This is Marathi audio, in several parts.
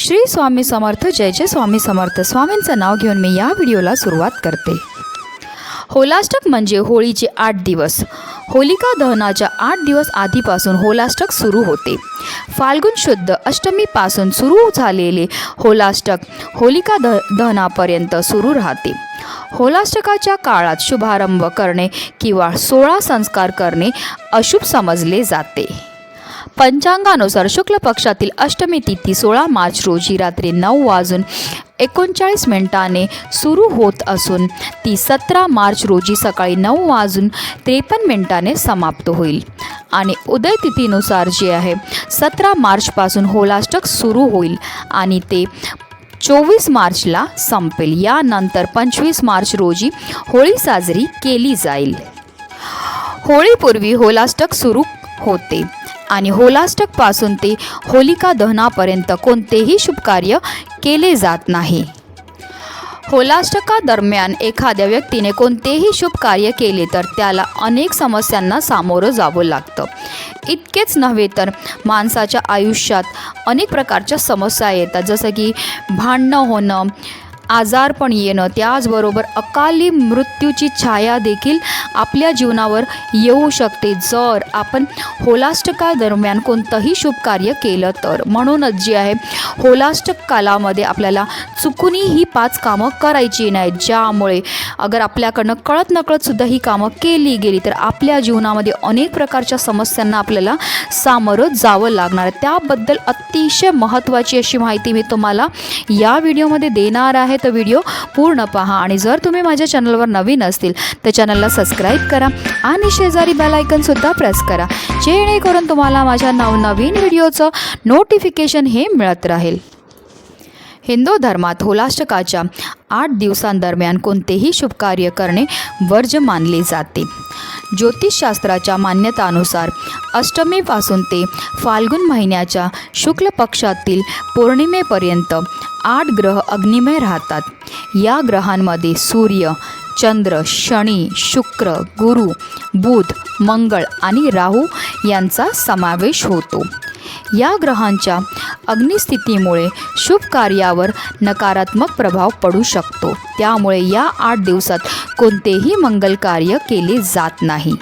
श्री स्वामी समर्थ जय जय स्वामी समर्थ. स्वामींचं नाव घेऊन मी या व्हिडिओला सुरुवात करते. होलाष्टक म्हणजे होळीचे आठ दिवस. होलिका दहनाच्या आठ दिवस आधीपासून होलाष्टक सुरू होते. फाल्गुन शुद्ध अष्टमीपासून सुरू झालेले होलाष्टक होलिका द दहनापर्यंत सुरू राहते. होलाष्टकाच्या काळात शुभारंभ करणे किंवा सोळा संस्कार करणे अशुभ समजले जाते. पंचांगानुसार शुक्ल पक्षातील अष्टमी तिथी सोळा मार्च रोजी रात्री नऊ वाजून एकोणचाळीस मिनिटाने सुरू होत असून ती सतरा मार्च रोजी सकाळी नऊ वाजून त्रेपन्न मिनिटाने समाप्त होईल. आणि उदय तिथीनुसार जे आहे सतरा मार्चपासून होलाष्टक सुरू होईल आणि ते चोवीस मार्चला संपेल. यानंतर पंचवीस मार्च रोजी होळी साजरी केली जाईल. होळीपूर्वी होलाष्टक सुरू होते. आणि होलाष्टकपासून ते होलिका दहनापर्यंत कोणतेही शुभकार्य केले जात नाही. होलाष्टकादरम्यान एखाद्या व्यक्तीने कोणतेही शुभ कार्य केले तर त्याला अनेक समस्यांना सामोरं जावं लागतं. इतकेच नव्हे तर माणसाच्या आयुष्यात अनेक प्रकारच्या समस्या येतात. जसं की भांडणं होणं आजारपण येणं. त्याचबरोबर अकाली मृत्यूची छाया देखील आपल्या जीवनावर येऊ शकते. जर आपण होलाष्टका दरम्यान कोणतंही शुभ कार्य केलं तर. म्हणूनच जे आहे होलाष्टक कालामध्ये आपल्याला चुकूनही ही पाच कामं करायची नाहीत. ज्यामुळे अगर आपल्याकडनं कळत नकळत सुद्धा ही कामं केली गेली तर आपल्या जीवनामध्ये अनेक प्रकारच्या समस्यांना आपल्याला सामोरं जावं लागणार आहे. त्याबद्दल अतिशय महत्त्वाची अशी माहिती मी तुम्हाला या व्हिडिओमध्ये देणार आहे. तर व्हिडिओ पूर्ण पहा. आणि जर तुम्ही माझ्या चॅनलवर नवीन असतील तर चॅनलला सबस्क्राईब करा आणि शेजारी बेल आयकनसुद्धा प्रेस करा. जेणेकरून तुम्हाला माझ्या नवनवीन व्हिडिओचं नोटिफिकेशन हे मिळत राहील. हिंदू धर्मात होलाष्टकाच्या आठ दिवसांदरम्यान कोणतेही शुभकार्य करणे वर्ज मानले जाते. ज्योतिषशास्त्राच्या मान्यतानुसार अष्टमीपासून ते फाल्गुन महिन्याच्या शुक्ल पक्षातील पौर्णिमेपर्यंत आठ ग्रह अग्निमय राहतात. या ग्रहांमध्ये सूर्य चंद्र शनी शुक्र गुरु बुध मंगळ आणि राहू यांचा समावेश होतो. या ग्रहांच्या अग्निस्थितीमुळे शुभ कार्यावर नकारात्मक प्रभाव पडू शकतो. त्यामुळे या आठ दिवसात कोणतेही मंगल कार्य केले जात नाही.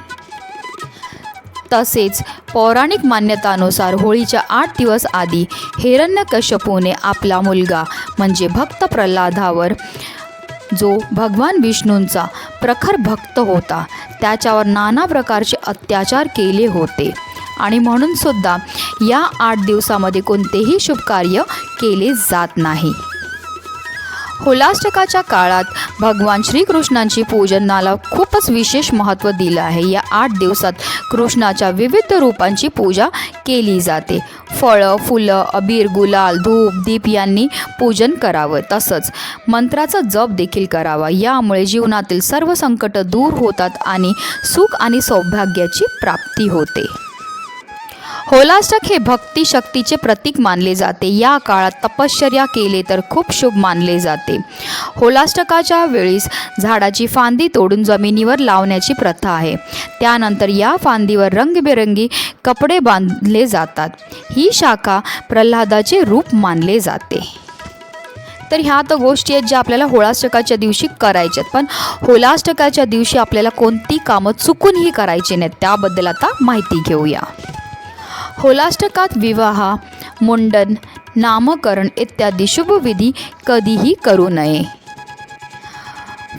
तसेच पौराणिक मान्यतानुसार होळीच्या आठ दिवस आधी हिरण्यकश्यपूने आपला मुलगा म्हणजे भक्त प्रल्हादावर जो भगवान विष्णूंचा प्रखर भक्त होता त्याच्यावर नाना प्रकारचे अत्याचार केले होते. आणि म्हणून सुद्धा या आठ दिवसामध्ये कोणतेही शुभकार्य केले जात नाही. होलाष्टकाच्या काळात भगवान श्रीकृष्णांची पूजनाला खूपच विशेष महत्त्व दिलं आहे. या आठ दिवसात कृष्णाच्या विविध रूपांची पूजा केली जाते. फळं फुलं अबीर गुलाल धूप दीप यांनी पूजन करावं. तसंच मंत्राचा जप देखील करावा. यामुळे जीवनातील सर्व संकट दूर होतात आणि सुख आणि सौभाग्याची प्राप्ती होते. होलाष्टक हे भक्ती शक्तीचे प्रतीक मानले जाते. या काळात तपश्चर्या केले तर खूप शुभ मानले जाते. होलाष्टकाच्या वेळीस झाडाची फांदी तोडून जमिनीवर लावण्याची प्रथा आहे. त्यानंतर या फांदीवर रंगबेरंगी कपडे बांधले जातात. ही शाखा प्रल्हादाचे रूप मानले जाते. तर ह्या तर गोष्टी आहेत ज्या आपल्याला होळाष्टकाच्या दिवशी करायच्या आहेत. पण होलाष्टकाच्या दिवशी आपल्याला कोणती कामं चुकूनही करायची नाहीत. त्याबद्दल आता माहिती घेऊया. होलाष्टकात विवाह मुंडन नामकरण इत्यादी शुभविधी कधीही करू नये.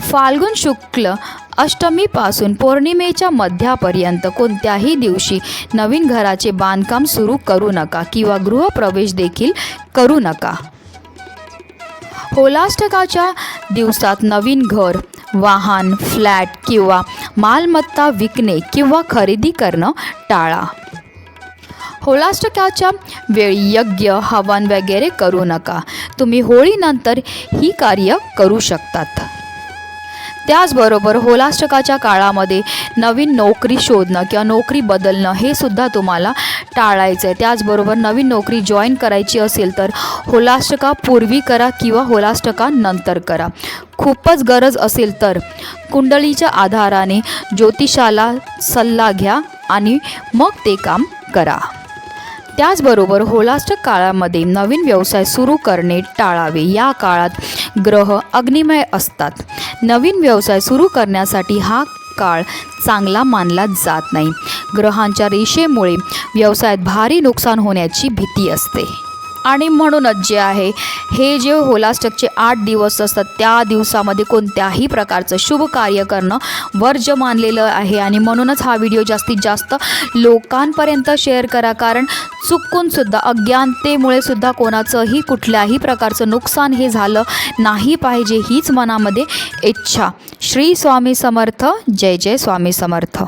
फाल्गुन शुक्ल अष्टमीपासून पौर्णिमेच्या मध्यापर्यंत कोणत्याही दिवशी नवीन घराचे बांधकाम सुरू करू नका किंवा गृहप्रवेश देखील करू नका. होलाष्टकाच्या दिवसात नवीन घर वाहन फ्लॅट किंवा मालमत्ता विकणे किंवा खरेदी करणं टाळा. होलाष्टकाच्या वेळी यज्ञ हवन वगैरे करू नका. तुम्ही होळीनंतर ही कार्य करू शकतात. त्याचबरोबर होलाष्टकाच्या काळामध्ये नवीन नोकरी शोधणं किंवा नोकरी बदलणं हे सुद्धा तुम्हाला टाळायचं आहे त्याचबरोबर नवीन नोकरी जॉईन करायची असेल तर होलाष्टकापूर्वी करा किंवा होलाष्टकानंतर करा. खूपच गरज असेल तर कुंडलीच्या आधाराने ज्योतिषाला सल्ला घ्या आणि मग ते काम करा. त्याचबरोबर होलाष्टक काळामध्ये नवीन व्यवसाय सुरू करणे टाळावे. या काळात ग्रह अग्निमय असतात. नवीन व्यवसाय सुरू करण्यासाठी हा काळ चांगला मानला जात नाही. ग्रहांच्या रेषेमुळे व्यवसायात भारी नुकसान होण्याची भीती असते. आणि म्हणूनच जे आहे हे जे होलाष्टकचे आठ दिवस असतात त्या दिवसामध्ये कोणत्याही प्रकारचं शुभ कार्य करणं वर्ज्य मानलेलं आहे. आणि म्हणूनच हा व्हिडिओ जास्तीत जास्त लोकांपर्यंत शेअर करा कारण चुकूनसुद्धा अज्ञानतेमुळे सुद्धा कोणाचंही कुठल्याही प्रकारचं नुकसान हे झालं नाही पाहिजे हीच मनामध्ये इच्छा. श्री स्वामी समर्थ. जय जय स्वामी समर्थ.